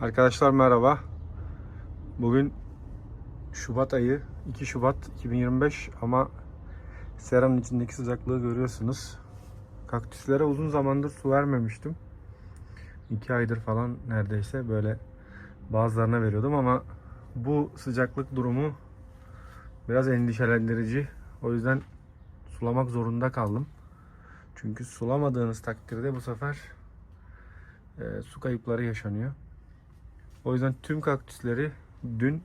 Arkadaşlar merhaba. Bugün Şubat ayı 2 Şubat 2025 ama seranın içindeki sıcaklığı görüyorsunuz. Kaktüslere uzun zamandır su vermemiştim. 2 aydır falan neredeyse böyle bazılarına veriyordum ama bu sıcaklık durumu biraz endişelendirici. O yüzden sulamak zorunda kaldım. Çünkü sulamadığınız takdirde bu sefer e, su kayıpları yaşanıyor. O yüzden tüm kaktüsleri dün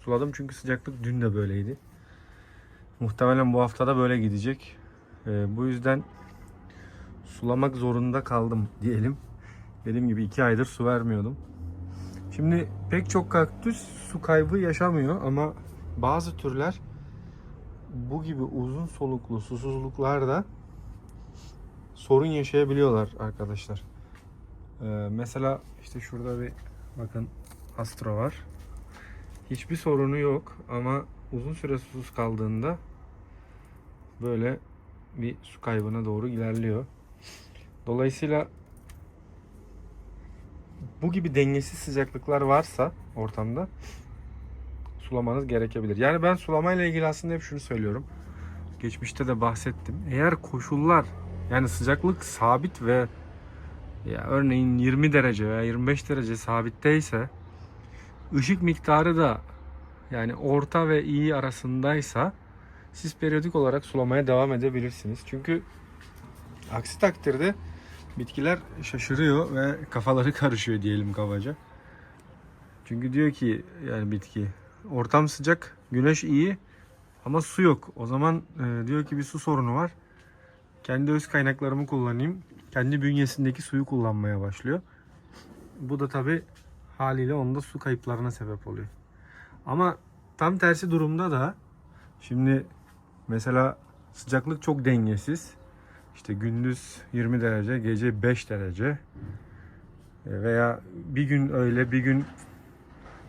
suladım çünkü sıcaklık dün de böyleydi. Muhtemelen bu haftada böyle gidecek. E, bu yüzden sulamak zorunda kaldım diyelim. Dediğim gibi iki aydır su vermiyordum. Şimdi pek çok kaktüs su kaybı yaşamıyor ama bazı türler bu gibi uzun soluklu susuzluklarda sorun yaşayabiliyorlar arkadaşlar. Ee, mesela işte şurada bir bakın astro var. Hiçbir sorunu yok ama uzun süre susuz kaldığında böyle bir su kaybına doğru ilerliyor. Dolayısıyla bu gibi dengesiz sıcaklıklar varsa ortamda sulamanız gerekebilir. Yani ben sulamayla ilgili aslında hep şunu söylüyorum. Geçmişte de bahsettim. Eğer koşullar yani sıcaklık sabit ve ya örneğin 20 derece veya 25 derece sabitteyse ışık miktarı da yani orta ve iyi arasındaysa siz periyodik olarak sulamaya devam edebilirsiniz. Çünkü aksi takdirde bitkiler şaşırıyor ve kafaları karışıyor diyelim kabaca. Çünkü diyor ki yani bitki ortam sıcak, güneş iyi ama su yok. O zaman e, diyor ki bir su sorunu var. Kendi öz kaynaklarımı kullanayım. Kendi bünyesindeki suyu kullanmaya başlıyor. Bu da tabi haliyle onda su kayıplarına sebep oluyor. Ama tam tersi durumda da şimdi mesela sıcaklık çok dengesiz. İşte gündüz 20 derece, gece 5 derece. E, Veya bir gün öyle, bir gün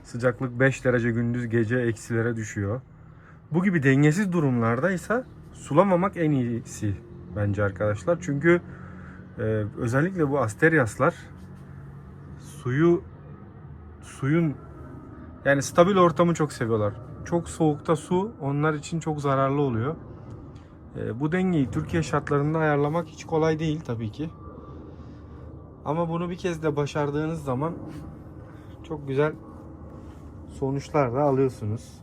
sıcaklık 5 derece gündüz gece eksilere düşüyor. Bu gibi dengesiz durumlarda ise sulamamak en iyisi bence arkadaşlar. Çünkü e, özellikle bu asteryaslar suyu suyun yani stabil ortamı çok seviyorlar. Çok soğukta su onlar için çok zararlı oluyor. E, bu dengeyi Türkiye şartlarında ayarlamak hiç kolay değil tabii ki. Ama bunu bir kez de başardığınız zaman çok güzel sonuçlar da alıyorsunuz.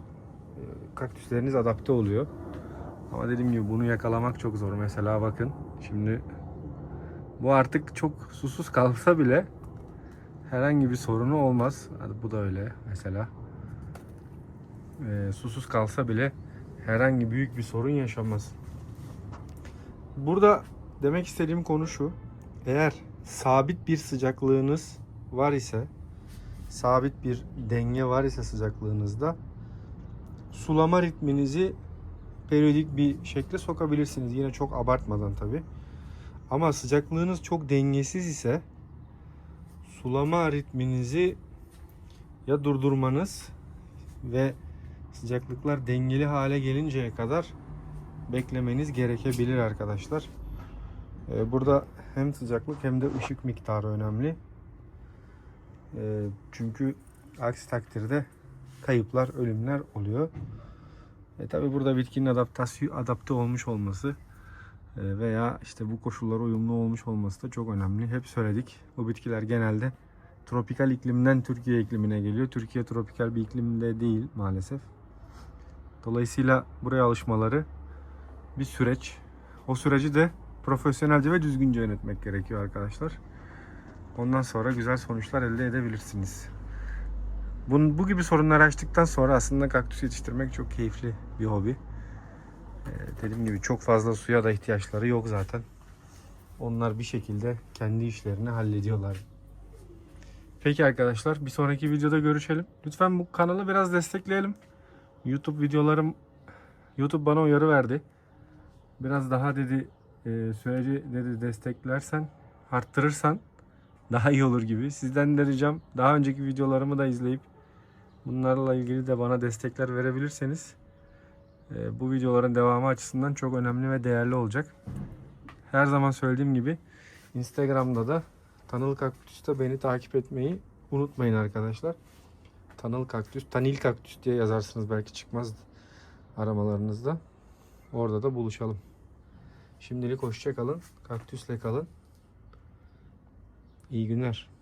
E, Kaktüsleriniz adapte oluyor. Ama dediğim gibi bunu yakalamak çok zor. Mesela bakın şimdi bu artık çok susuz kalsa bile herhangi bir sorunu olmaz. Hadi bu da öyle mesela. Ee, susuz kalsa bile herhangi büyük bir sorun yaşamaz. Burada demek istediğim konu şu. Eğer sabit bir sıcaklığınız var ise sabit bir denge var ise sıcaklığınızda sulama ritminizi periyodik bir şekle sokabilirsiniz. Yine çok abartmadan tabi. Ama sıcaklığınız çok dengesiz ise sulama ritminizi ya durdurmanız ve sıcaklıklar dengeli hale gelinceye kadar beklemeniz gerekebilir arkadaşlar. Ee, Burada hem sıcaklık hem de ışık miktarı önemli. Ee, Çünkü aksi takdirde kayıplar, ölümler oluyor. E tabi burada bitkinin adaptasyon adapte olmuş olması e, veya işte bu koşullara uyumlu olmuş olması da çok önemli. Hep söyledik. Bu bitkiler genelde tropikal iklimden Türkiye iklimine geliyor. Türkiye tropikal bir iklimde değil maalesef. Dolayısıyla buraya alışmaları bir süreç. O süreci de profesyonelce ve düzgünce yönetmek gerekiyor arkadaşlar. Ondan sonra güzel sonuçlar elde edebilirsiniz. Bu, bu gibi sorunları açtıktan sonra aslında kaktüs yetiştirmek çok keyifli bir hobi. Ee, dediğim gibi çok fazla suya da ihtiyaçları yok zaten. Onlar bir şekilde kendi işlerini hallediyorlar. Peki arkadaşlar bir sonraki videoda görüşelim. Lütfen bu kanalı biraz destekleyelim. YouTube videolarım YouTube bana uyarı verdi. Biraz daha dedi e, süreci dedi desteklersen, arttırırsan daha iyi olur gibi. Sizden de ricam daha önceki videolarımı da izleyip Bunlarla ilgili de bana destekler verebilirseniz e, bu videoların devamı açısından çok önemli ve değerli olacak. Her zaman söylediğim gibi Instagram'da da Tanıl Kaktüs'te beni takip etmeyi unutmayın arkadaşlar. Tanıl Kaktüs, Tanil Kaktüs diye yazarsınız belki çıkmaz aramalarınızda. Orada da buluşalım. Şimdilik hoşça kalın. Kaktüsle kalın. İyi günler.